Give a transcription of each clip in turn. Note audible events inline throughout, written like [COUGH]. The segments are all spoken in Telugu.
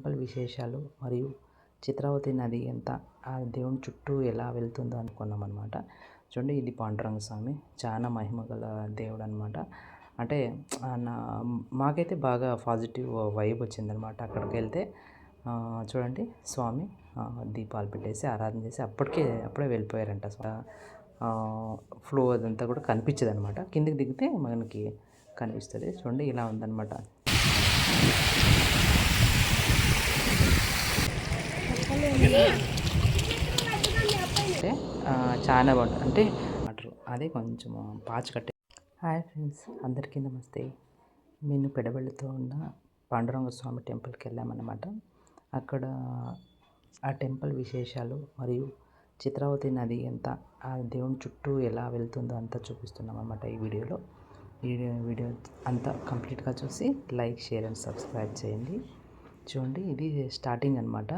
టెంపుల్ విశేషాలు మరియు చిత్రావతి నది ఎంత ఆ దేవుని చుట్టూ ఎలా వెళ్తుందో అనుకున్నాం అనమాట చూడండి ఇది పాండురంగ స్వామి. చాలా మహిమ గల దేవుడు అనమాట అంటే నా మాకైతే బాగా పాజిటివ్ వైబ్ వచ్చిందనమాట అక్కడికి వెళ్తే. చూడండి స్వామి దీపాలు పెట్టేసి ఆరాధన చేసి అప్పటికే అప్పుడే వెళ్ళిపోయారంట ఫ్లో అదంతా కూడా కనిపించదు అనమాట కిందికి దిగితే మనకి కనిపిస్తుంది. చూడండి ఇలా ఉందన్నమాట. అంటే చాలా బాగుంటుంది. అంటే అంటారు అదే కొంచెం పాచి కట్టే హాయ్ ఫ్రెండ్స్ అందరికీ నమస్తే. నేను పెడబళ్ళతో ఉన్న పాండురంగ స్వామి టెంపుల్కి వెళ్ళామన్నమాట. అక్కడ ఆ టెంపుల్ విశేషాలు మరియు చిత్రావతి నది ఎంత ఆ దేవుని చుట్టూ ఎలా వెళ్తుందో అంతా చూపిస్తున్నాం అన్నమాట ఈ వీడియోలో. ఈ వీడియో అంతా కంప్లీట్గా చూసి లైక్ షేర్ అండ్ సబ్స్క్రైబ్ చేయండి. చూడండి ఇది స్టార్టింగ్ అనమాట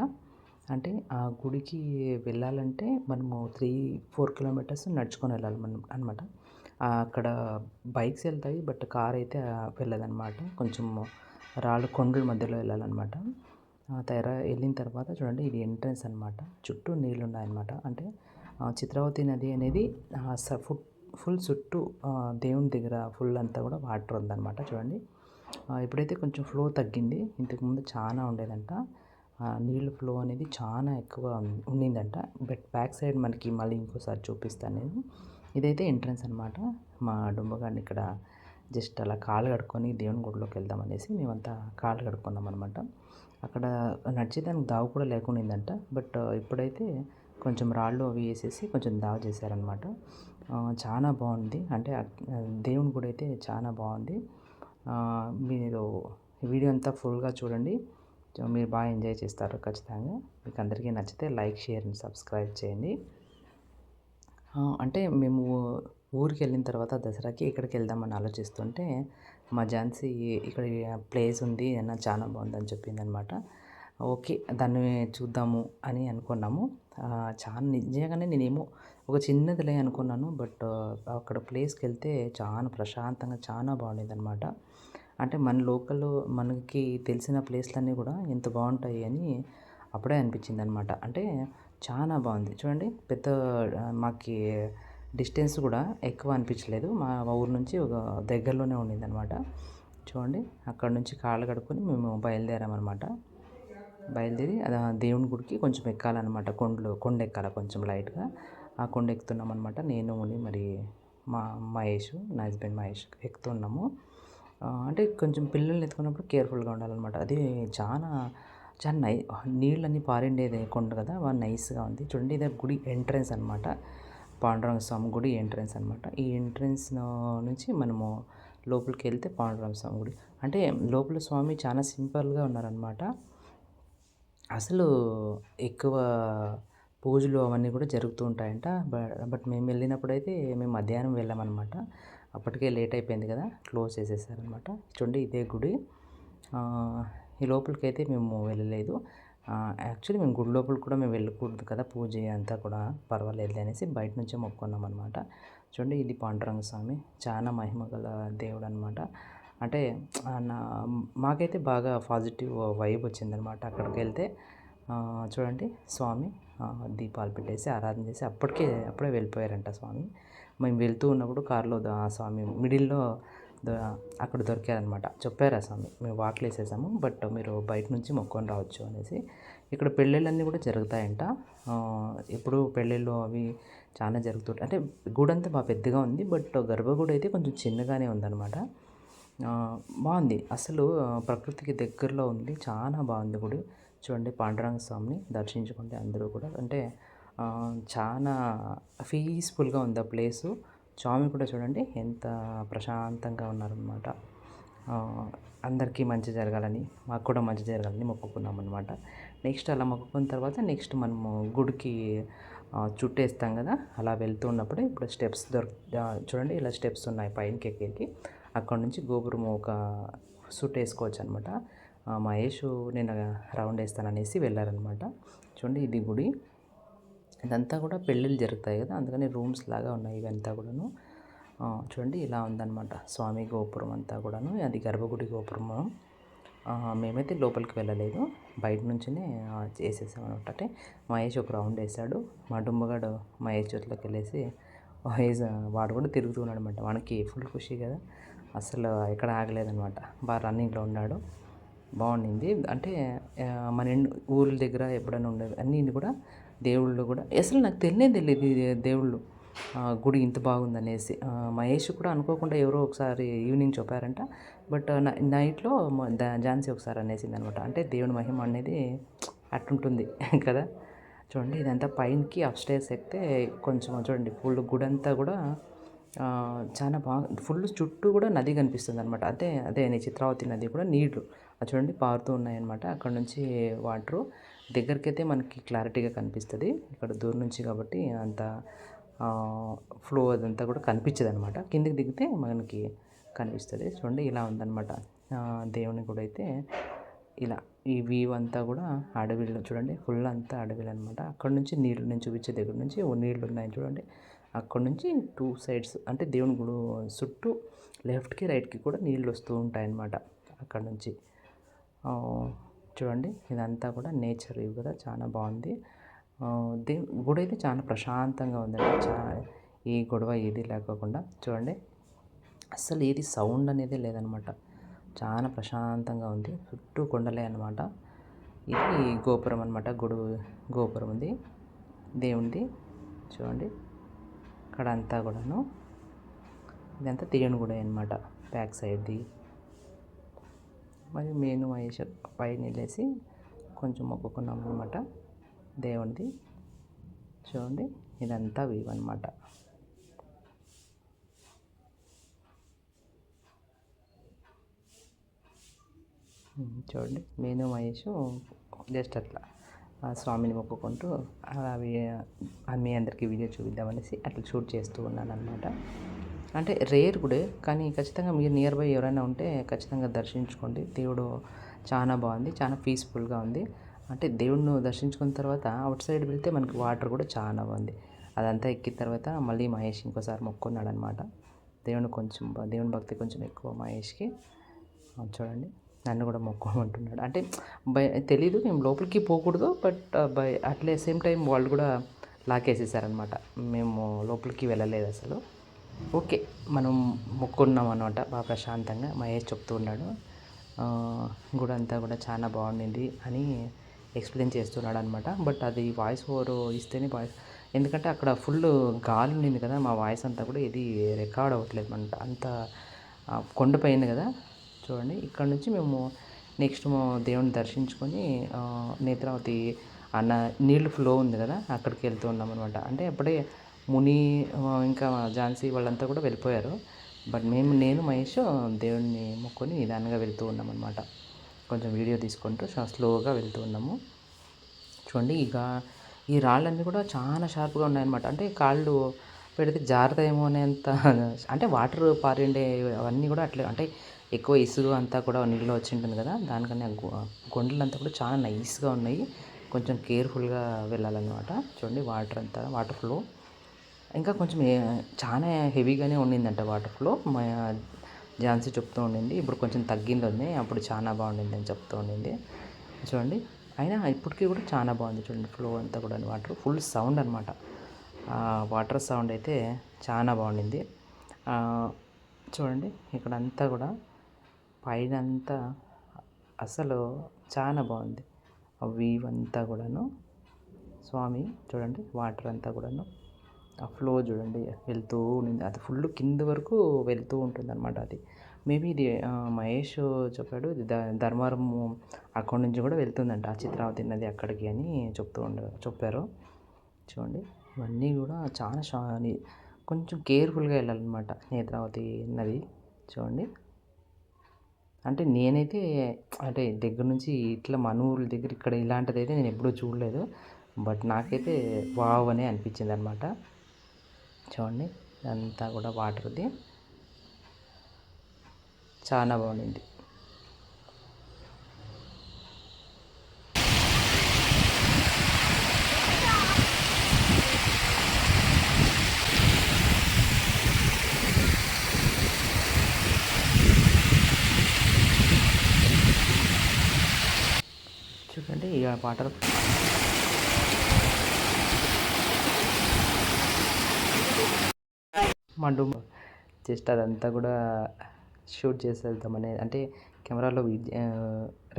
అంటే ఆ గుడికి వెళ్ళాలంటే మనము త్రీ ఫోర్ కిలోమీటర్స్ నడుచుకొని వెళ్ళాలి మనం అనమాట అక్కడ బైక్స్ వెళ్తాయి బట్ కార్ అయితే వెళ్ళదన్నమాట. కొంచెం రాళ్ళు కొండల మధ్యలో వెళ్ళాలన్నమాట. తెర వెళ్ళిన తర్వాత చూడండి ఇది ఎంట్రన్స్ అనమాట చుట్టూ నీళ్ళు ఉన్నాయన్నమాట అంటే చిత్రావతి నది అనేది ఫుట్ ఫుల్ చుట్టూ దేవుని దగ్గర ఫుల్ అంతా కూడా వాటర్ ఉందన్నమాట. చూడండి. ఇప్పుడైతే కొంచెం ఫ్లో తగ్గింది ఇంతకుముందు చాలా ఉండేదంట. నీళ్ళు ఫ్లో అనేది చాలా ఎక్కువ ఉండిందంట బట్ బ్యాక్ సైడ్ మనకి మళ్ళీ ఇంకోసారి చూపిస్తాను నేను. ఇదైతే ఎంట్రన్స్ అనమాట మా డుంబగాడిని ఇక్కడ జస్ట్ అలా కాలు కడుక్కొని దేవుని గుడిలోకి వెళ్దామనేసి మేమంతా కాలు కడుక్కున్నాం అనమాట అక్కడ నడిచేదానికి దావు కూడా లేకుండిందంట బట్ ఇప్పుడైతే కొంచెం రాళ్ళు అవి వేసేసి కొంచెం దావ చేశారనమాట చాలా బాగుంది. అంటే దేవుని గుడి అయితే చాలా బాగుంది. మీరు వీడియో అంతా ఫుల్గా చూడండి. సో మీరు బాగా ఎంజాయ్ చేస్తారు ఖచ్చితంగా. మీకు అందరికీ నచ్చితే లైక్ షేర్ అండ్ సబ్స్క్రైబ్ చేయండి. అంటే మేము ఊరికి వెళ్ళిన తర్వాత దసరాకి ఇక్కడికి వెళ్దామని ఆలోచిస్తుంటే మా ఝాన్సీ ఇక్కడ ప్లేస్ ఉంది అన్న చాలా బాగుందని చెప్పిందనమాట. ఓకే దాన్ని చూద్దాము అని అనుకున్నాము. చాలా నిజంగానే నేనేమో ఒక చిన్నదిలే అనుకున్నాను బట్ అక్కడ ప్లేస్కి వెళ్తే చాలా ప్రశాంతంగా చాలా బాగుండేది అనమాట అంటే మన లోకల్ మనకి తెలిసిన ప్లేస్లన్నీ కూడా ఎంత బాగుంటాయి అని అప్పుడే అనిపించింది అనమాట అంటే చాలా బాగుంది. చూడండి పెద్ద మాకు డిస్టెన్స్ కూడా ఎక్కువ అనిపించలేదు. మా ఊరు నుంచి ఒక దగ్గరలోనే ఉండింది అనమాట చూడండి అక్కడ నుంచి కాళ్ళు కడుక్కొని మేము బయలుదేరామన్నమాట బయలుదేరి అది దేవుని గుడికి కొంచెం ఎక్కాలన్నమాట కొండలు కొండ ఎక్కాల కొంచెం లైట్గా. ఆ కొండ ఎక్కుతున్నాం అనమాట నేను ఉండి మరి మా మహేష్ నా హస్బెండ్ మహేష్ ఎక్కుతున్నాము. అంటే కొంచెం పిల్లల్ని ఎత్తుకున్నప్పుడు కేర్ఫుల్గా ఉండాలన్నమాట. అది చాలా చాలా నై నీళ్ళన్నీ పారిండేది కొండ కదా బాగా నైస్గా ఉంది. చూడండి ఇదే గుడి ఎంట్రన్స్ అనమాట పాండురంగ స్వామి గుడి ఎంట్రన్స్ అనమాట ఈ ఎంట్రన్స్ నుంచి మనము లోపలికి వెళ్తే పాండురంగ స్వామి గుడి. అంటే లోపల స్వామి చాలా సింపుల్గా ఉన్నారనమాట అసలు ఎక్కువ పూజలు అవన్నీ కూడా జరుగుతూ ఉంటాయంట. బట్ మేము వెళ్ళినప్పుడు అయితే మేము మధ్యాహ్నం వెళ్ళామన్నమాట. అప్పటికే లేట్ అయిపోయింది కదా క్లోజ్ చేసేసారనమాట చూడండి ఇదే గుడి. ఈ లోపలికి అయితే మేము వెళ్ళలేదు. యాక్చువల్లీ మేము గుడి లోపల కూడా మేము వెళ్ళకూడదు కదా పూజ అంతా కూడా. పర్వాలేదు అనేసి బయట నుంచే మొక్కున్నాం అనమాట చూడండి ఇది పాండురంగ స్వామి. చాలా మహిమ గల దేవుడు అనమాట అంటే నా మాకైతే బాగా పాజిటివ్ వైబ్ వచ్చిందనమాట అక్కడికి వెళ్తే. చూడండి స్వామి. దీపాలు పెట్టేసి ఆరాధన చేసి అప్పటికే అప్పుడే వెళ్ళిపోయారంట స్వామి. మేము వెళ్తూ ఉన్నప్పుడు కారులో స్వామి మిడిల్లో అక్కడ దొరికారనమాట చెప్పారు ఆ స్వామి? మేము వాకిలు వేసేసాము బట్ మీరు బయట నుంచి మొక్కొని రావచ్చు అనేసి. ఇక్కడ పెళ్ళిళ్ళన్నీ కూడా జరుగుతాయంట. ఎప్పుడు పెళ్ళిళ్ళు అవి చాలా జరుగుతుంటాయి అంటే గుడి అంతా బాగా పెద్దగా ఉంది బట్ గర్భగుడి అయితే కొంచెం చిన్నగానే ఉందన్నమాట. బాగుంది. అసలు ప్రకృతికి దగ్గరలో ఉంది చాలా బాగుంది గుడి. చూడండి పాండురంగ స్వామిని దర్శించుకుంటే అందరూ కూడా అంటే చాలా పీస్ఫుల్గా ఉంది ఆ ప్లేసు. స్వామి కూడా చూడండి ఎంత ప్రశాంతంగా ఉన్నారనమాట అందరికీ మంచి జరగాలని మాకు కూడా మంచి జరగాలని మొక్కుకున్నాం అనమాట నెక్స్ట్ అలా మొక్కుకున్న తర్వాత నెక్స్ట్ మనము గుడికి చుట్టేస్తాం కదా అలా వెళ్తూ ఉన్నప్పుడే ఇప్పుడు స్టెప్స్ దొరికి చూడండి ఇలా స్టెప్స్ ఉన్నాయి పైనకి ఎక్కేకి. అక్కడ నుంచి గోపురం ఒక సూట్ వేసుకోవచ్చు అనమాట మహేష్ నేను రౌండ్ వేస్తాననేసి వెళ్ళారనమాట. చూడండి ఇది గుడి. ఇదంతా కూడా పెళ్ళిళ్ళు జరుగుతాయి కదా అందుకని రూమ్స్ లాగా ఉన్నాయి ఇవంతా కూడాను. చూడండి ఇలా ఉందన్నమాట. స్వామి గోపురం అంతా కూడాను. అది గర్భగుడి గోపురము. మేమైతే లోపలికి వెళ్ళలేదు. బయట నుంచినే చేసేసాం అనమాట అంటే మహేష్ ఒక రౌండ్ వేసాడు మా డుమ్మగాడు మహేష్ చేతిలోకి వెళ్ళేసి మహేష్ వాడు కూడా తిరుగుతున్నాడు అనమాట వానికి ఫుల్ ఖుషి కదా. అసలు ఎక్కడ ఆగలేదనమాట బాగా రన్నింగ్లో ఉన్నాడు. బాగుండింది. అంటే మన ఇండ్- ఊర్ల దగ్గర ఎప్పుడైనా ఉండేది అన్నీ కూడా దేవుళ్ళు కూడా అసలు నాకు తెలియనే తెలియదు ఇది దేవుళ్ళు. గుడి ఇంత బాగుందనేసి. మహేష్ కూడా అనుకోకుండా ఎవరో ఒకసారి ఈవినింగ్ చెప్పారంట. బట్ నైట్లో ఝాన్సీ ఒకసారి అనేసింది అనమాట అంటే దేవుని మహిమ అనేది అట్టుంటుంది [LAUGHS] కదా. చూడండి ఇదంతా పైనకి అప్ స్టేర్స్ ఎక్కితే కొంచెం చూడండి ఫుల్ గుడి అంతా కూడా చాలా బాగా ఫుల్ చుట్టూ కూడా నది కనిపిస్తుంది అనమాట అదే అదే నీ చిత్రావతి నది కూడా నీళ్ళు. అది చూడండి పారుతూ ఉన్నాయన్నమాట. అక్కడ నుంచి వాటరు దగ్గరికి అయితే మనకి క్లారిటీగా కనిపిస్తుంది. ఇక్కడ దూరం నుంచి కాబట్టి అంత ఫ్లో అదంతా కూడా కనిపించదు అనమాట కిందికి దిగితే మనకి కనిపిస్తుంది. చూడండి ఇలా ఉందన్నమాట. దేవుని కూడా అయితే ఇలా ఈ వ్యూ అంతా కూడా అడవిలో చూడండి ఫుల్ అంతా అడవిలు అనమాట అక్కడ నుంచి నీళ్ళు నేను చూపించే దగ్గర నుంచి నీళ్ళు ఉన్నాయి చూడండి. అక్కడ నుంచి టూ సైడ్స్ అంటే దేవుని గుడి చుట్టూ లెఫ్ట్కి రైట్కి కూడా నీళ్ళు వస్తూ ఉంటాయన్నమాట అక్కడి అక్కడ నుంచి చూడండి ఇదంతా కూడా నేచర్ ఇవి కూడా చాలా బాగుంది. ఆ, దే గుడి అయితే చాలా ప్రశాంతంగా ఉందండి. చా ఏ గొడవ ఏది లేకోకుండా. చూడండి అస్సలు ఏది సౌండ్ అనేది లేదనమాట చాలా ప్రశాంతంగా ఉంది. చుట్టూ కొండలే అనమాట ఇది గోపురం అనమాట గుడి గోపురం ఉంది. దేవుడిది చూడండి. అక్కడ అంతా కూడాను. ఇదంతా దేవుని కూడా అనమాట బ్యాక్ సైడ్ది. మరి నేను మహేష్ పైన వెళ్ళేసి కొంచెం మొక్కుకున్నాం అనమాట దేవుడిది. చూడండి ఇదంతా వీవ్ అనమాట చూడండి నేను మహేష్ జస్ట్ అట్లా. ఆ స్వామిని మొక్కుకుంటూ అవి మీ అందరికీ వీడియో చూపిద్దామనేసి అట్లా షూట్ చేస్తూ ఉన్నాను అనమాట అంటే రేర్ కూడా కానీ ఖచ్చితంగా మీరు నియర్ బై ఎవరైనా ఉంటే ఖచ్చితంగా దర్శించుకోండి. దేవుడు చాలా బాగుంది చాలా పీస్ఫుల్గా ఉంది. అంటే దేవుడిని దర్శించుకున్న తర్వాత అవుట్ సైడ్ వెళ్తే మనకి వాటర్ కూడా చాలా బాగుంది. అదంతా ఎక్కిన తర్వాత మళ్ళీ మహేష్ ఇంకోసారి మొక్కున్నాడు అనమాట దేవుని కొంచెం దేవుని భక్తి కొంచెం ఎక్కువ మహేష్కి. చూడండి. నన్ను కూడా మొక్కోమంటున్నాడు అంటే బై తెలీదు మేము లోపలికి పోకూడదు బట్ బై అట్లే సేమ్ టైం వాళ్ళు కూడా లాకేసేసారనమాట మేము లోపలికి వెళ్ళలేదు అసలు. ఓకే మనం మొక్కున్నాం అనమాట బాగా ప్రశాంతంగా. మహేష్ చెప్తూ ఉన్నాడు గుడి అంతా కూడా చాలా బాగుండింది అని ఎక్స్ప్లెయిన్ చేస్తున్నాడు అనమాట బట్ అది వాయిస్ ఓవర్ ఇస్తేనే వాయిస్ ఎందుకంటే అక్కడ ఫుల్ గాలి ఉండింది కదా మా వాయిస్ అంతా కూడా ఇది రికార్డ్ అవ్వట్లేదు అనమాట అంత కొండపోయింది కొండపైన కదా. చూడండి. ఇక్కడ నుంచి మేము నెక్స్ట్ మా దేవుని దర్శించుకొని ఆ, నేత్రావతి అన్న నీళ్ళు ఫ్లో ఉంది కదా అక్కడికి వెళ్తూ ఉన్నాం అనమాట అంటే అప్పుడే ముని ఇంకా ఝాన్సీ వాళ్ళంతా కూడా వెళ్ళిపోయారు. బట్ మేము నేను మహేష్ దేవుడిని మొక్కొని నిదానంగా వెళ్తూ ఉన్నాం అనమాట కొంచెం వీడియో తీసుకుంటూ స్లోగా వెళ్తూ ఉన్నాము. చూడండి ఇక ఈ రాళ్ళన్నీ కూడా చాలా షార్ప్గా ఉన్నాయన్నమాట. అంటే కాళ్ళు పెడితే జారుతాయేమో అనేంత [LAUGHS] అంటే వాటర్ పారిండే అవన్నీ కూడా అట్లే అంటే ఎక్కువ ఇసుగు అంతా కూడా నీళ్ళు వచ్చి ఉంటుంది కదా దానికన్నా గొ- అంతా కూడా చాలా నైస్గా ఉన్నాయి. కొంచెం కేర్ఫుల్గా వెళ్ళాలన్నమాట. చూడండి వాటర్ అంతా వాటర్ ఫ్లో. ఇంకా కొంచెం చాలా హెవీగానే ఉండిందంట వాటర్ ఫ్లో. మా ఝాన్సీ చెప్తూ ఉండింది ఇప్పుడు కొంచెం తగ్గింది ఉంది అప్పుడు చాలా బాగుండింది అని చెప్తూ ఉండింది. చూడండి అయినా ఇప్పటికీ కూడా చాలా బాగుంది చూడండి ఫ్లో అంతా కూడా వాటర్. ఫుల్ సౌండ్ అనమాట వాటర్ సౌండ్ అయితే చాలా బాగుండింది. చూడండి ఇక్కడ అంతా కూడా పైన అంతా అసలు చాలా బాగుంది. ఆ వీవ్ అంతా కూడాను. స్వామి చూడండి వాటర్ అంతా కూడాను. ఆ ఫ్లో చూడండి వెళ్తూ ఉండింది. అది ఫుల్ కింద వరకు వెళ్తూ ఉంటుంది అనమాట అది. మేబీ ఇది మహేష్ చెప్పాడు ఇది ధర్మవరం అక్కడి నుంచి కూడా వెళ్తుందంట ఆ చిత్రావతి నది అక్కడికి అని చెప్తూ ఉండ చెప్పారు. చూడండి. ఇవన్నీ కూడా చాలా షా అని కొంచెం కేర్ఫుల్గా వెళ్ళాలన్నమాట నేత్రావతి నది. చూడండి. అంటే నేనైతే అంటే దగ్గర నుంచి ఇట్లా మన ఊరి దగ్గర ఇక్కడ ఇలాంటిది అయితే నేను ఎప్పుడూ చూడలేదు. బట్ నాకైతే వావ్ అనే అనిపించింది అనమాట చూడండి. అంతా కూడా వాటర్ది చాలా బాగుండింది. ఆ పాటలు. మండు జస్ట్ అదంతా కూడా షూట్ చేసి వెళ్తామని అంటే కెమెరాలో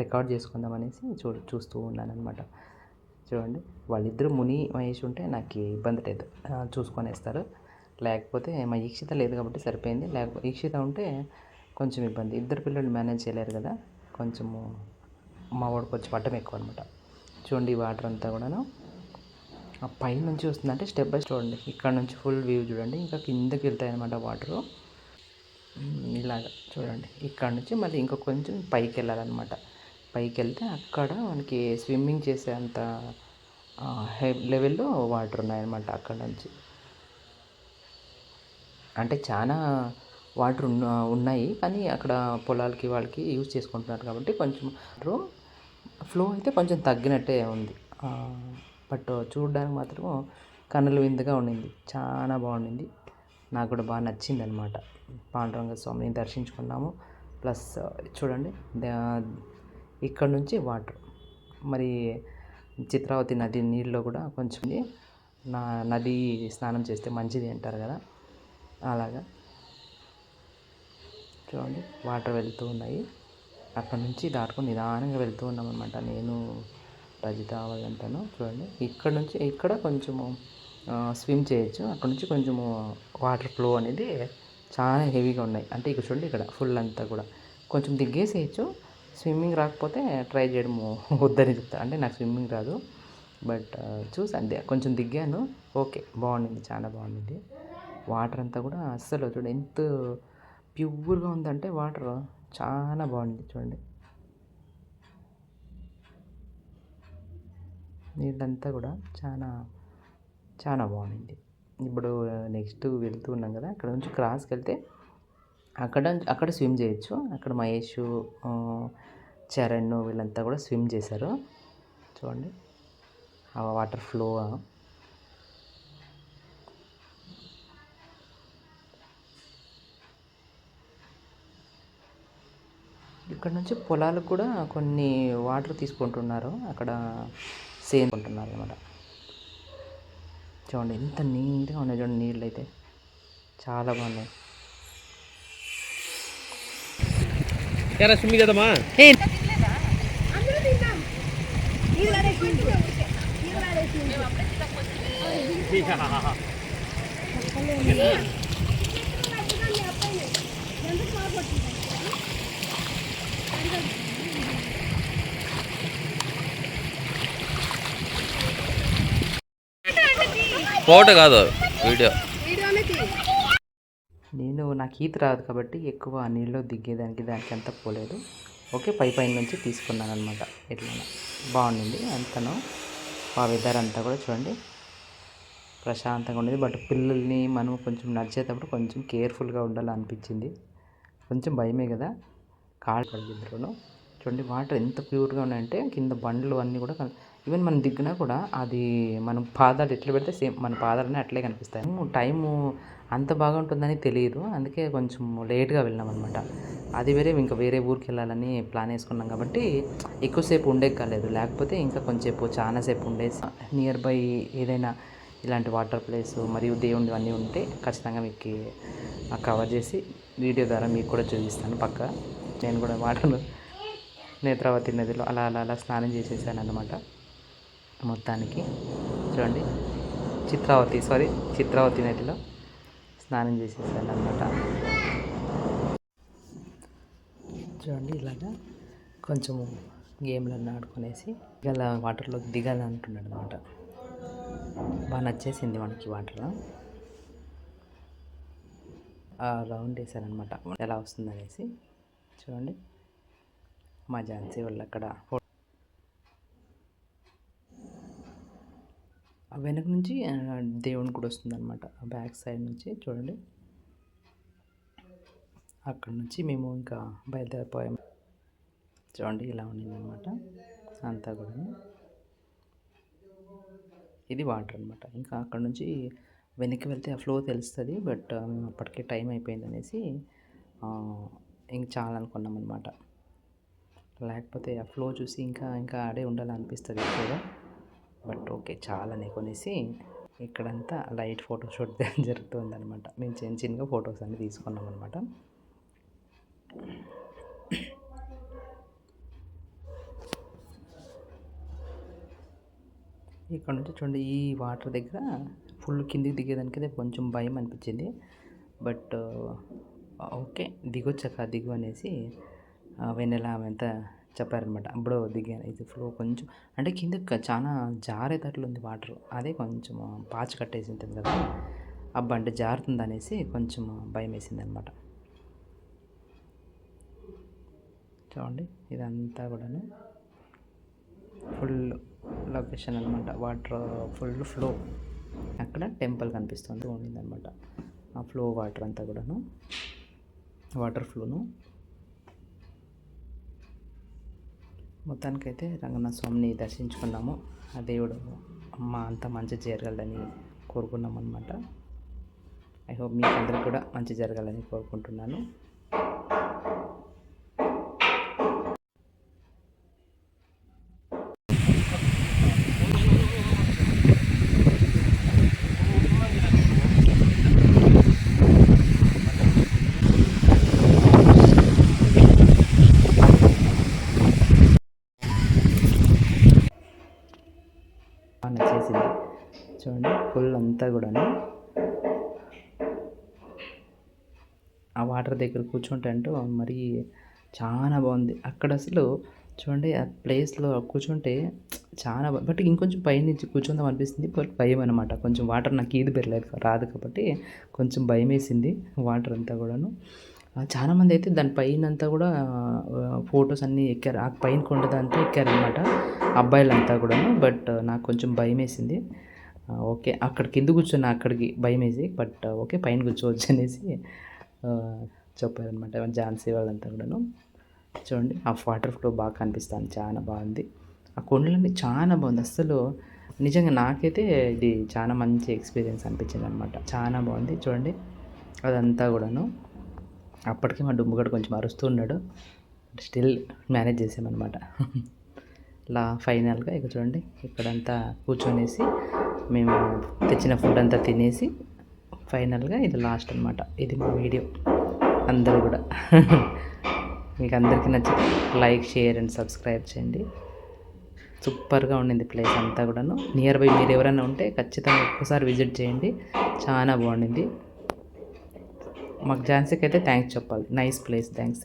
రికార్డ్ చేసుకుందాం అనేసి చూ చూస్తూ ఉన్నాను అనమాట చూడండి వాళ్ళిద్దరూ ముని మహేష్ ఉంటే నాకు ఇబ్బంది లేదు. చూసుకొని వేస్తారు లేకపోతే మా ఈక్షిత లేదు కాబట్టి సరిపోయింది. లేకపోతే ఈక్షిత ఉంటే కొంచెం ఇబ్బంది. ఇద్దరు పిల్లలు మేనేజ్ చేయలేరు కదా. కొంచెము మా వాడికి కొంచెం పట్టం ఎక్కువ అనమాట చూడండి వాటర్ అంతా కూడాను. ఆ పై నుంచి వస్తుందంటే స్టెప్ బై చూడండి. ఇక్కడ నుంచి ఫుల్ వ్యూ చూడండి. ఇంకా కిందకి వెళ్తాయి అనమాట వాటరు ఇలాగ చూడండి. ఇక్కడ నుంచి మళ్ళీ ఇంకా కొంచెం పైకి వెళ్ళాలన్నమాట. పైకి వెళ్తే అక్కడ మనకి స్విమ్మింగ్ చేసేంత లెవెల్లో వాటర్ ఉన్నాయన్నమాట అక్కడ నుంచి. అంటే చాలా వాటర్ ఉన్న ఉన్నాయి. కానీ అక్కడ పొలాలకి వాళ్ళకి యూజ్ చేసుకుంటున్నారు కాబట్టి కొంచెం ఫ్లో అయితే కొంచెం తగ్గినట్టే ఉంది. బట్ చూడడానికి మాత్రం కన్నుల విందుగా ఉండింది. చాలా బాగుండింది. నాకు కూడా బాగా నచ్చింది అనమాట పాండురంగ స్వామిని దర్శించుకున్నాము. ప్లస్ చూడండి ఇక్కడ నుంచి వాటర్. మరి చిత్రావతి నది నీళ్ళలో కూడా కొంచెం నా నది స్నానం చేస్తే మంచిది అంటారు కదా. అలాగా. చూడండి వాటర్ వెళ్తూ ఉన్నాయి. అక్కడ నుంచి దాటుకొని నిదానంగా వెళ్తూ ఉన్నాం అనమాట నేను రజిత వాళ్ళంతాను చూడండి. ఇక్కడ నుంచి ఇక్కడ కొంచెము స్విమ్ చేయొచ్చు. అక్కడ నుంచి కొంచెము వాటర్ ఫ్లో అనేది చాలా హెవీగా ఉన్నాయి. అంటే ఇక్కడ చూడండి ఇక్కడ ఫుల్ అంతా కూడా. కొంచెం దిగ్గేసేయచ్చు స్విమ్మింగ్ రాకపోతే ట్రై చేయడము వద్దని చెప్తా. అంటే నాకు స్విమ్మింగ్ రాదు. బట్ చూసాను కొంచెం దిగాను. ఓకే బాగుండింది. చాలా బాగుండింది. వాటర్ అంతా కూడా అస్సలు చూడండి ఎంత ప్యూర్గా ఉందంటే వాటర్ చాలా బాగుంది చూడండి. నీళ్ళంతా కూడా చాలా చాలా బాగుంది. ఇప్పుడు నెక్స్ట్ వెళ్తూ ఉన్నాం కదా అక్కడ నుంచి క్రాస్కి వెళ్తే అక్కడ అక్కడ స్విమ్ చేయొచ్చు. అక్కడ మహేష్ చరణ్ వీళ్ళంతా కూడా స్విమ్ చేశారు. చూడండి. ఆ వాటర్ ఫ్లో ఇక్కడ నుంచి పొలాలకు కూడా కొన్ని వాటర్ తీసుకుంటున్నారు. అక్కడ సేమ్ ఉంటున్నారు అనమాట చూడండి ఎంత నీట్గా ఉన్నాయి చూడండి నీళ్ళు అయితే చాలా బాగున్నాయి. ఎరా స్విమ్మింగ్ చేద్దామా ఫోటో కాదు వీడియో. నేను నాకు ఈత రాదు కాబట్టి ఎక్కువ నీళ్ళు దిగేదానికి దానికి అంత పోలేదు. ఓకే పై పైన నుంచి తీసుకున్నాను అనమాట ఎట్లా బాగుండింది అంతను. ఆ వెదర్ అంతా కూడా చూడండి. ప్రశాంతంగా ఉండేది. బట్ పిల్లల్ని మనం కొంచెం నడిచేటప్పుడు కొంచెం కేర్ఫుల్గా ఉండాలనిపించింది. కొంచెం భయమే కదా. కాళ్ళు పడిద్దరును చూడండి వాటర్ ఎంత ప్యూర్గా ఉన్నాయంటే కింద బండ్లు అన్నీ కూడా ఈవెన్ మనం దిగినా కూడా అది మనం పాదాలు ఎట్లా పెడితే సేమ్ మన పాదాలనే అట్లే కనిపిస్తాయి. టైము అంత బాగుంటుందని తెలియదు అందుకే కొంచెం లేట్గా వెళ్ళాం అనమాట అది వేరే ఇంకా వేరే ఊరికి వెళ్ళాలని ప్లాన్ వేసుకున్నాం కాబట్టి ఎక్కువసేపు ఉండే కాలేదు. లేకపోతే ఇంకా కొంచెంసేపు చాలాసేపు ఉండేసి నియర్ బై ఏదైనా ఇలాంటి వాటర్ ప్లేస్ మరియు దేవుడి అన్నీ ఉంటే ఖచ్చితంగా మీకు కవర్ చేసి వీడియో ద్వారా మీకు కూడా చూపిస్తాను పక్క. నేను కూడా వాటర్ నేత్రావతి నదిలో అలా అలా అలా స్నానం చేసేసాను అనమాట మొత్తానికి. చూడండి. చిత్రావతి సారీ చిత్రావతి నదిలో స్నానం చేసేసాను అనమాట చూడండి ఇలాగా కొంచెము గేమ్లన్నీ ఆడుకునేసి ఇలా వాటర్లోకి దిగాలి అంటున్నాడు అనమాట బాగా నచ్చేసింది మనకి వాటర్లో రౌండ్ వేసారనమాట ఎలా వస్తుందనేసి. చూడండి. మా ఝాన్సీ వాళ్ళు అక్కడ. వెనక నుంచి దేవుని కూడా వస్తుంది అనమాట బ్యాక్ సైడ్ నుంచి చూడండి. అక్కడ నుంచి మేము ఇంకా బయలుదేరిపోయాము చూడండి ఇలా ఉండిందనమాట అంతా కూడా ఇది వాటర్ అనమాట ఇంకా అక్కడ నుంచి వెనక్కి వెళ్తే ఆ ఫ్లో తెలుస్తుంది బట్ మేము అప్పటికే టైం అయిపోయింది అనేసి ఇంక చాలా అనుకున్నాం అనమాట లేకపోతే ఆ ఫ్లో చూసి ఇంకా ఇంకా ఆడే ఉండాలనిపిస్తుంది ఎక్కువగా. బట్ ఓకే చాలని కొనేసి ఇక్కడంతా లైట్ ఫోటోషూట్ [LAUGHS] జరుగుతుంది అనమాట మేము చిన్న చిన్నగా ఫొటోస్ అన్నీ తీసుకున్నాం అనమాట ఇక్కడ నుంచి చూడండి ఈ వాటర్ దగ్గర ఫుల్ కిందికి దిగేదానికి అయితే కొంచెం భయం అనిపించింది. బట్ ఓకే దిగొచ్చాక దిగు అనేసి ఆ, వెన్నెల అంతా చెప్పారనమాట అప్పుడు దిగాను ఇది ఫ్లో కొంచెం అంటే కింద చాలా జారేటట్లు ఉంది వాటర్. అదే కొంచెం పాచి కట్టేసి ఉంటుంది కదా. అబ్బా అంటే జారుతుంది అనేసి కొంచెం భయం వేసింది అనమాట చూడండి ఇదంతా కూడాను ఫుల్ లొకేషన్ అనమాట వాటర్ ఫుల్ ఫ్లో. అక్కడ టెంపుల్ కనిపిస్తుంది ఉండిందనమాట ఆ ఫ్లో వాటర్ అంతా కూడాను వాటర్ ఫ్లోను. మొత్తానికైతే రంగనాథ స్వామిని దర్శించుకున్నాము. ఆ దేవుడు అమ్మ అంతా మంచి జరగాలని కోరుకున్నాం అనమాట ఐ హోప్ మీకు అందరికి కూడా మంచి జరగాలని కోరుకుంటున్నాను బాగా నచ్చేసింది చూడండి ఫుల్ అంతా కూడాను ఆ వాటర్ దగ్గర కూర్చుంటే అంటూ మరి చాలా బాగుంది. అక్కడ అసలు చూడండి ఆ ప్లేస్లో కూర్చుంటే చాలా బట్ ఇంకొంచెం పైనుంచి కూర్చుందాం అనిపిస్తుంది. బట్ భయం అనమాట కొంచెం వాటర్ నాకు ఈది పెరలేదు రాదు కాబట్టి కొంచెం భయం వేసింది వాటర్ అంతా కూడాను. చాలామంది చాలా మంది అయితే దాని పైన అంతా కూడా ఫొటోస్ అన్నీ ఎక్కారు. ఆ పైన కొండదంతా ఎక్కారనమాట అబ్బాయిలంతా కూడాను. బట్ నాకు కొంచెం భయం వేసింది ఓకే. అక్కడ కింద కూర్చున్నా అక్కడికి భయం వేసి బట్ ఓకే పైన కూర్చోవచ్చు అనేసి చెప్పారనమాట ఝాన్సీ వాళ్ళంతా కూడాను. చూడండి ఆ వాటర్ ఫ్లో బాగా కనిపిస్తుంది. చాలా బాగుంది. ఆ కొండలన్నీ చాలా బాగుంది. అసలు నిజంగా నాకైతే ఇది చాలా మంచి ఎక్స్పీరియన్స్ అనిపించింది అనమాట చాలా బాగుంది. చూడండి అదంతా కూడాను. అప్పటికే మా డుమ్ముగడు కొంచెం అరుస్తూ ఉన్నాడు. స్టిల్ మేనేజ్ చేసామన్నమాట. [LAUGHS] ఇలా ఫైనల్గా ఇక చూడండి ఇక్కడంతా కూర్చొనేసి మేము తెచ్చిన ఫుడ్ అంతా తినేసి ఫైనల్గా ఇది లాస్ట్ అనమాట ఇది మా వీడియో అందరూ కూడా. [LAUGHS] మీకు అందరికీ నచ్చితే లైక్ షేర్ అండ్ సబ్స్క్రైబ్ చేయండి. సూపర్గా ఉండింది ప్లేస్ అంతా కూడాను. నియర్ బై మీరు ఎవరైనా ఉంటే ఖచ్చితంగా ఒక్కసారి విజిట్ చేయండి. చాలా బాగుండింది. మాకు ఝాన్సీకి అయితే థ్యాంక్స్ చెప్పాలి. Nice place thanks